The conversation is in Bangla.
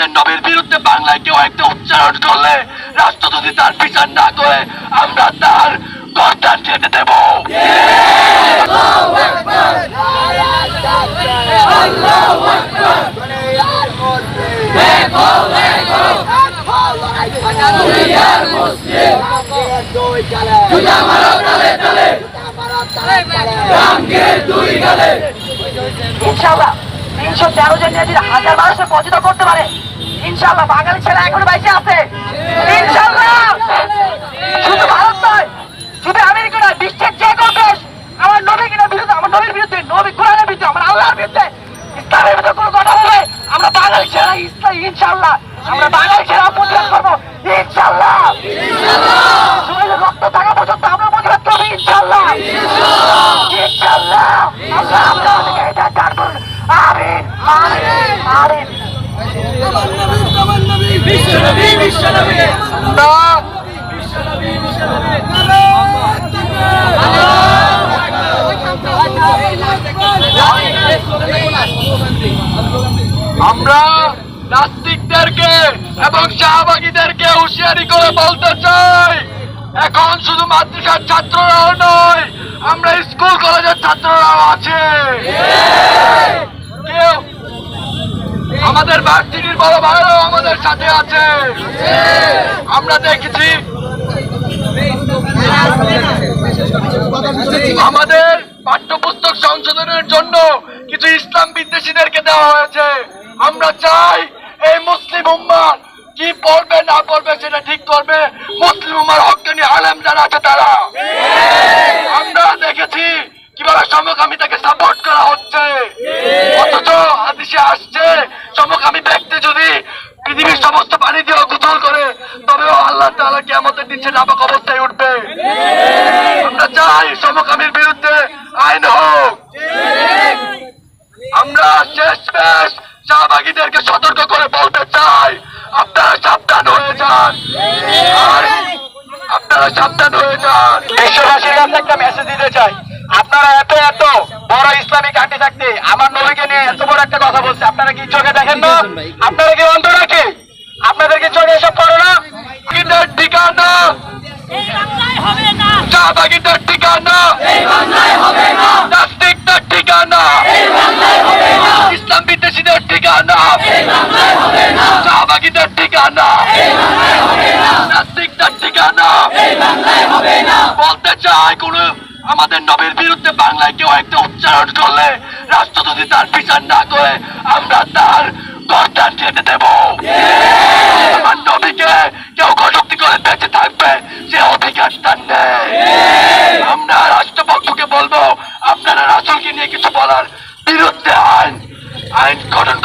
আমাদের নবীর বিরুদ্ধে বাংলায় কেউ একটা উচ্চারণ করলে রাষ্ট্র যদি তার বিচার না করে আমরা তার গর্দান কেটে দেব। ইনশাল্লাহ তিনশো তেরো জন যদি হাজার মানুষের পতিত করতে পারে ইনশাল্লাহ বাঙালি ছেলে এখনও বাইসে আছে। ইনশাল্লাহ শুধু ভারত নয়, শুধু আমেরিকা নয়, বিশ্বের যে কোনো দেশ আমার নবী কিনা বিরুদ্ধে, আমার নবীর বিরুদ্ধে, নবী কোরআনের বিরুদ্ধে, আমার আল্লাহর বিরুদ্ধে, ইসলামের বিরুদ্ধে কোনো কথা বলবে, আমরা বাঙালি ছেলে, ইসলাম ইনশাল্লাহ আমরা বাঙালি ছেলে প্রতিবাদ করব ইনশাল্লাহ রক্ত থাকা পর্যন্ত আমরা প্রতিবাদ করব ইনশাল্লাহ ইনশাল্লাহ আমরা আমরা আমিন। আমিন। আমিন। আমরা নাস্তিকদেরকে এবং শাহবাগীদেরকে হুঁশিয়ারি করে বলতে চাই, এখন শুধু মাদ্রাসার ছাত্ররাও নয়, আমরা স্কুল কলেজের ছাত্ররাও আছে। কেউ আমাদের বড় ভাইরাও আমাদের সাথে আছে। আমরা দেখেছি। আমাদের পাঠ্যপুস্তক সংশোধনের জন্য কিছু ইসলাম বিদ্বেষীদেরকে দেওয়া হয়েছে। আমরা চাই এই মুসলিম উম্মার কি পড়বে, না পড়বে সেটা ঠিক করবে। মুসলিম উম্মার হকানি আলেম যারা আছে তারা। আমরা দেখেছি কীভাবে সমকামিতাকে সমস্ত পানি দিয়ে গোসল করে তবেও আল্লাহ তাআলা কিয়ামতের নিচে নাপাক অবস্থায় উঠবে। আমরা চাই সমকামীর বিরুদ্ধে আইন হোক। আমরা শেষ বেশ শাহবাগীদেরকে সতর্ক করে বলতে চাই, আপনারা সাবধান হয়ে যান। আপনারা সাবধান হয়ে যান। বিশ্ববাসীর কাছে একটা মেসেজ দিতে চাই। আপনারা এত এত বড় ইসলামিক আন্টি থাকতে আমার নবীকে নিয়ে এত বড় একটা কথা বলছে আপনারা কি চোখে দেখেন না? আপনারা কি অন্ধ নাকি? আপনাদের কি চোখে এসব পড়ে না। গীতার ঠিকানা। শাহবাগীদের ঠিকানা। নাস্তিকদের ঠিকানা। ইসলাম বিদ্বেষীদের ঠিকানা। শাহবাগীদের ঠিকানা। নাস্তিকদের ঠিকানা। বলতে চাই কোন আমাদের নবীর বিরুদ্ধে বাংলায় কেউ একটা উচ্চারণ করলে রাষ্ট্র যদি তার বিচার না করে আমরা তার গর্দান কেটে দেব আমার নবীকে কেউ করে বেঁচে থাকবে সে অধিকার তার নেই আমরা রাষ্ট্রপক্ষকে বলব আপনারা রাসুলকে নিয়ে কিছু বলার বিরুদ্ধে আইন আইন গঠন